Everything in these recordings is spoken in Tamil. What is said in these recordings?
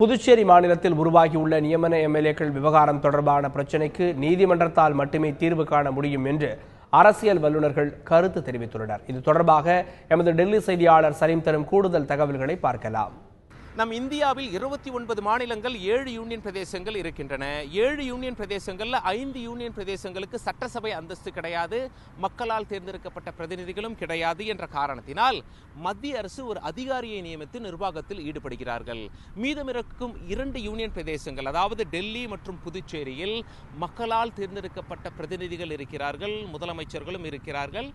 புதுச்சேரி மாநிலத்தில் உருவாகியுள்ள நியமன எம்எல்ஏக்கள் விவகாரம் தொடர்பான பிரச்சினைக்கு நீதிமன்றத்தால் மட்டுமே தீர்வு காண முடியும் என்று அரசியல் வல்லுநர்கள் கருத்து தெரிவித்துள்ளனர். இது தொடர்பாக எமது டெல்லி செய்தியாளர் சலீம் தரும் கூடுதல் தகவல்களை பார்க்கலாம். நம் இந்தியாவில் இருபத்தி ஒன்பது மாநிலங்கள் ஏழு யூனியன் பிரதேசங்கள் இருக்கின்றன. ஏழு யூனியன் பிரதேசங்களில் ஐந்து யூனியன் பிரதேசங்களுக்கு சட்டசபை அந்தஸ்து கிடையாது. மக்களால் தேர்ந்தெடுக்கப்பட்ட பிரதிநிதிகளும் கிடையாது என்ற காரணத்தினால் மத்திய அரசு ஒரு அதிகாரியை நியமித்து நிர்வாகத்தில் ஈடுபடுகிறார்கள். மீதமிருக்கும் இரண்டு யூனியன் பிரதேசங்கள் அதாவது டெல்லி மற்றும் புதுச்சேரியில் மக்களால் தேர்ந்தெடுக்கப்பட்ட பிரதிநிதிகள் இருக்கிறார்கள் முதலமைச்சர்களும் இருக்கிறார்கள்.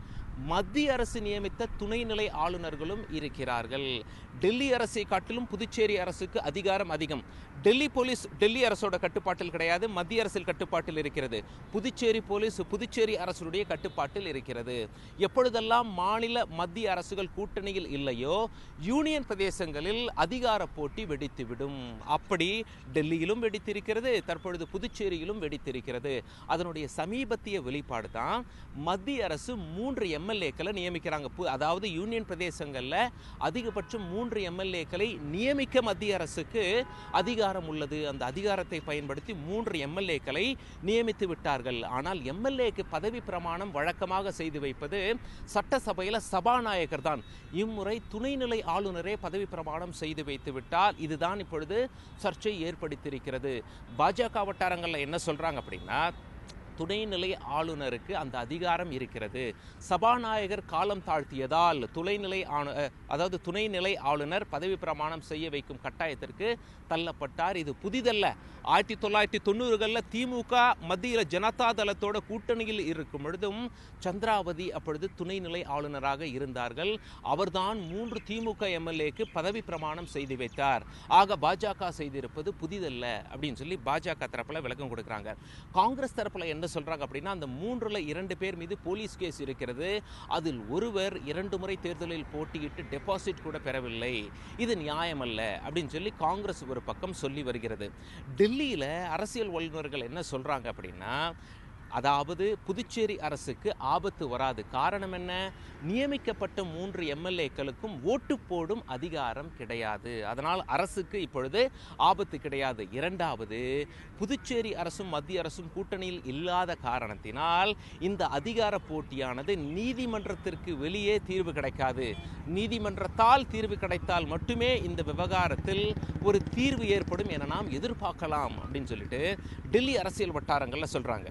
மத்திய அரசு நியமித்த துணைநிலை ஆளுநர்களும் இருக்கிறார்கள். டெல்லி அரசை காட்டிலும் புதுச்சேரி புதுச்சேரி அரசுக்கு அதிகாரம் அதிகம். டெல்லி போலீஸ் டெல்லி அரசோட கட்டுப்பாட்டில் கிடையாது. மத்திய அரசில் கட்டுப்பாட்டில் இருக்கிறது. புதுச்சேரி போலீஸ் புதுச்சேரி அரசுடைய கட்டுப்பாட்டில் இருக்கிறது. எப்பொழுதெல்லாம் மாநில மத்திய அரசுகள் கூட்டணியில் இல்லையோ யூனியன் பிரதேசங்களில் அதிகார போட்டி வெடித்துவிடும். அப்படி டெல்லியிலும் வெடித்திருக்கிறது தற்பொழுது புதுச்சேரியிலும் வெடித்திருக்கிறது. அதனுடைய சமீபத்திய வெளிப்பாடு தான் மத்திய அரசு மூன்று எம்எல்ஏக்களை நியமிக்கிறாங்க. பு- அதாவது யூனியன் பிரதேசங்களில் அதிகபட்சம் மூன்று எம்எல்ஏக்களை நியமி நியமிக்க மத்திய அரசுக்கு அதிகாரம் உள்ளது. அந்த அதிகாரத்தை பயன்படுத்தி மூன்று எம்எல்ஏக்களை நியமித்து விட்டார்கள். ஆனால் எம்எல்ஏக்கு பதவி பிரமாணம் வழக்கமாக செய்து வைப்பது சட்டசபையில் சபாநாயகர் தான். இம்முறை துணைநிலை ஆளுநரே பதவி பிரமாணம் செய்து வைத்து விட்டால் இதுதான் இப்பொழுது சர்ச்சை ஏற்படுத்தியிருக்கிறது. பாஜக வட்டாரங்களில் என்ன சொல்றாங்க அப்படின்னா துணைநிலை ஆளுநருக்கு அந்த அதிகாரம் இருக்கிறது. சபாநாயகர் காலம் தாழ்த்தியதால் துணைநிலை ஆணு அதாவது துணைநிலை ஆளுநர் பதவி பிரமாணம் செய்ய வைக்கும் கட்டாயத்திற்கு தள்ளப்பட்டார். இது புதிதல்ல. ஆயிரத்தி தொள்ளாயிரத்தி தொண்ணூறுகளில் திமுக மத்தியில் ஜனதா தளத்தோட கூட்டணியில் இருக்கும் பொழுதும் சந்திராவதி அப்பொழுது துணைநிலை ஆளுநராக இருந்தார்கள். அவர்தான் மூன்று திமுக எம்எல்ஏக்கு பதவி பிரமாணம் செய்து வைத்தார். ஆக பாஜக செய்திருப்பது புதிதல்ல அப்படின்னு சொல்லி பாஜக தரப்பில் விளக்கம் கொடுக்குறாங்க. காங்கிரஸ் தரப்பில் என்ன சொல்கிறாங்க அப்படின்னா அந்த மூன்றில் இரண்டு பேர் மீது போலீஸ் கேஸ் இருக்கிறது. அதில் ஒருவர் இரண்டு முறை தேர்தலில் போட்டியிட்டு டெபாசிட் கூட பெறவில்லை. இது நியாயமல்ல அப்படின்னு சொல்லி காங்கிரஸ் ஒரு பக்கம் சொல்லி வருகிறது. டெல்லியில் அரசியல் வல்லுநர்கள் என்ன சொல்கிறாங்க அப்படின்னா அதாவது புதுச்சேரி அரசுக்கு ஆபத்து வராது. காரணம் என்ன? நியமிக்கப்பட்ட மூன்று எம்எல்ஏக்களுக்கும் ஓட்டு போடும் அதிகாரம் கிடையாது. அதனால் அரசுக்கு இப்பொழுது ஆபத்து கிடையாது. இரண்டாவது புதுச்சேரி அரசும் மத்திய அரசும் கூட்டணியில் இல்லாத காரணத்தினால் இந்த அதிகார போட்டியானது நீதிமன்றத்திற்கு வெளியே தீர்வு கிடைக்காது. நீதிமன்றத்தால் தீர்வு கிடைத்தால் மட்டுமே இந்த விவகாரத்தில் ஒரு தீர்வு ஏற்படும் என நாம் எதிர்பார்க்கலாம் அப்படின்னு சொல்லிட்டு டெல்லி அரசியல் வட்டாரங்களில் சொல்கிறாங்க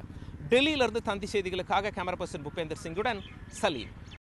டெல்லியிலிருந்து தந்தி செய்திகளுக்காக கேமரா பர்சன் பூபேந்தர் சிங்குடன் சலீம்.